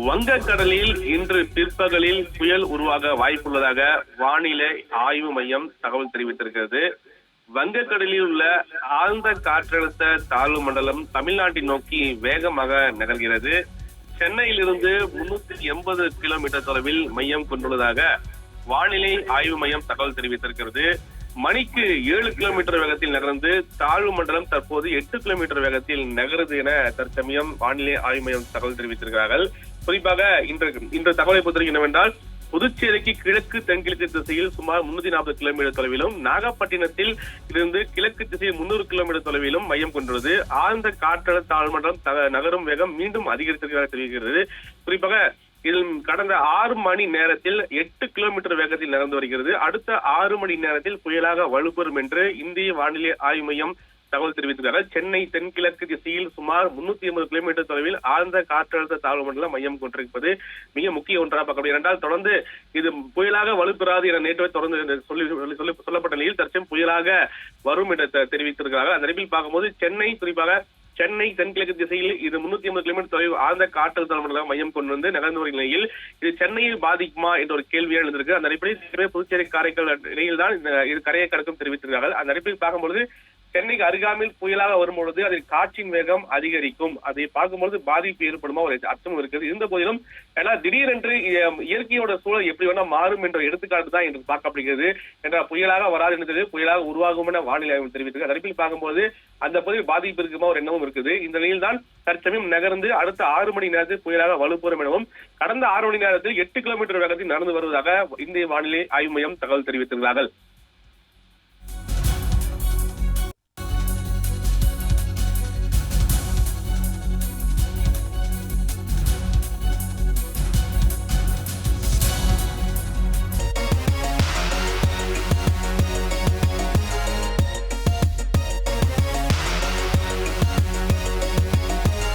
வங்கக்கடலில் இன்று பிற்பகலில் புயல் உருவாக வாய்ப்புள்ளதாக வானிலை ஆய்வு மையம் தகவல் தெரிவித்திருக்கிறது. வங்கக்கடலில் உள்ள ஆழ்ந்த காற்றழுத்த தாழ்வு மண்டலம் தமிழ்நாட்டை நோக்கி வேகமாக நகர்கிறது. சென்னையிலிருந்து முன்னூத்தி எண்பது கிலோமீட்டர் தொலைவில் மையம் கொண்டுள்ளதாக வானிலை ஆய்வு மையம் தகவல் தெரிவித்திருக்கிறது. மணிக்கு ஏழு கிலோமீட்டர் வேகத்தில் நகர்ந்து தாழ்வு மண்டலம் தற்போது எட்டு கிலோமீட்டர் வேகத்தில் நகருது என தற்சமயம் வானிலை ஆய்வு மையம் தகவல் தெரிவித்திருக்கிறார்கள். குறிப்பாக இன்று இன்று தகவலை பொறுத்தவரைக்கும் என்னவென்றால் புதுச்சேரிக்கு கிழக்கு தென்கிழக்கு திசையில் சுமார் முன்னூத்தி நாற்பது கிலோமீட்டர் தொலைவிலும் நாகப்பட்டினத்தில் இருந்து கிழக்கு திசையில் முன்னூறு கிலோமீட்டர் தொலைவிலும் மையம் கொண்டுள்ளது. ஆழ்ந்த காற்றழுத்த தாழ்மண்டலம் நகரும் வேகம் மீண்டும் அதிகரித்திருக்கிறதாக தெரிவிக்கிறது குறிப்பாக இதில் கடந்த ஆறு மணி நேரத்தில் எட்டு கிலோமீட்டர் வேகத்தில் நகர்ந்து வருகிறது. அடுத்த ஆறு மணி நேரத்தில் புயலாக வலுப்பெறும் என்று இந்திய வானிலை ஆய்வு மையம் தகவல் தெரிவித்திருக்கிறார்கள் சென்னை தென்கிழக்கு திசையில் சுமார் முன்னூத்தி ஐம்பது கிலோமீட்டர் தொலைவில் ஆழ்ந்த காற்றழுத்த தாழ்வு மண்டலம் மையம் கொண்டிருப்பது மிக முக்கிய ஒன்றாக பார்க்கப்படுகிறது. இரண்டால் தொடர்ந்து இது புயலாக வலுப்பெறாது என நேற்று தொடர்ந்து சொல்லி சொல்லி- சொல்லப்பட்ட நிலையில் தற்சமயம் புயலாக வரும் என தெ- தெரிவித்திருக்கிறார்கள். அந்த நிலையில் பார்க்கும்போது சென்னை குறிப்பாக சென்னை தென்கிழக்கு திசையில் இது முன்னூத்தி ஐம்பது கிலோமீட்டர் தொலைவு ஆழ்ந்த காற்றழுத்த மண்டலம் மையம் கொண்டு வந்து நகர்ந்து வரும் நிலையில் இது சென்னையில் பாதிக்குமா என்ற ஒரு கேள்வியை எழுந்திருக்கு. அந்த அடிப்படையில் புதுச்சேரி காரைக்கால் நிலையில் தான் இந்த- இது கரையை கடக்கும் தெரிவித்திருக்கிறார்கள். அந்த அடிப்படையில் பார்க்கும்போது சென்னைக்கு அருகாமையில் புயலாக வரும்பொழுது அதில் காற்றின் வேகம் அதிகரிக்கும். அதை பார்க்கும்பொழுது பாதிப்பு ஏற்படுமா? ஒரு அச்சம் இருக்குது இருந்த போதிலும் ஏன்னா திடீரென்று இயற்கையோட சூழல் எப்படி வேணா மாறும் என்ற எடுத்துக்காட்டு தான் என்று பார்க்கப்படுகிறது. என்ற புயலாக வராது என்று புயலாக உருவாகும் என வானிலை ஆய்வு தெரிவித்திருக்கு. அந்த பார்க்கும்போது அந்த பகுதியில் பாதிப்பு இருக்குமா? ஒரு எண்ணமும் இருக்குது. இந்த நிலையில் தான் தற்சமயம் நகர்ந்து அடுத்த ஆறு மணி நேரத்தில் புயலாக வலுப்பெறும் எனவும் கடந்த ஆறு மணி நேரத்தில் எட்டு கிலோமீட்டர் வேகத்தில் நடந்து வருவதாக இந்திய வானிலை ஆய்வு மையம் தகவல் தெரிவித்திருக்கிறார்கள்.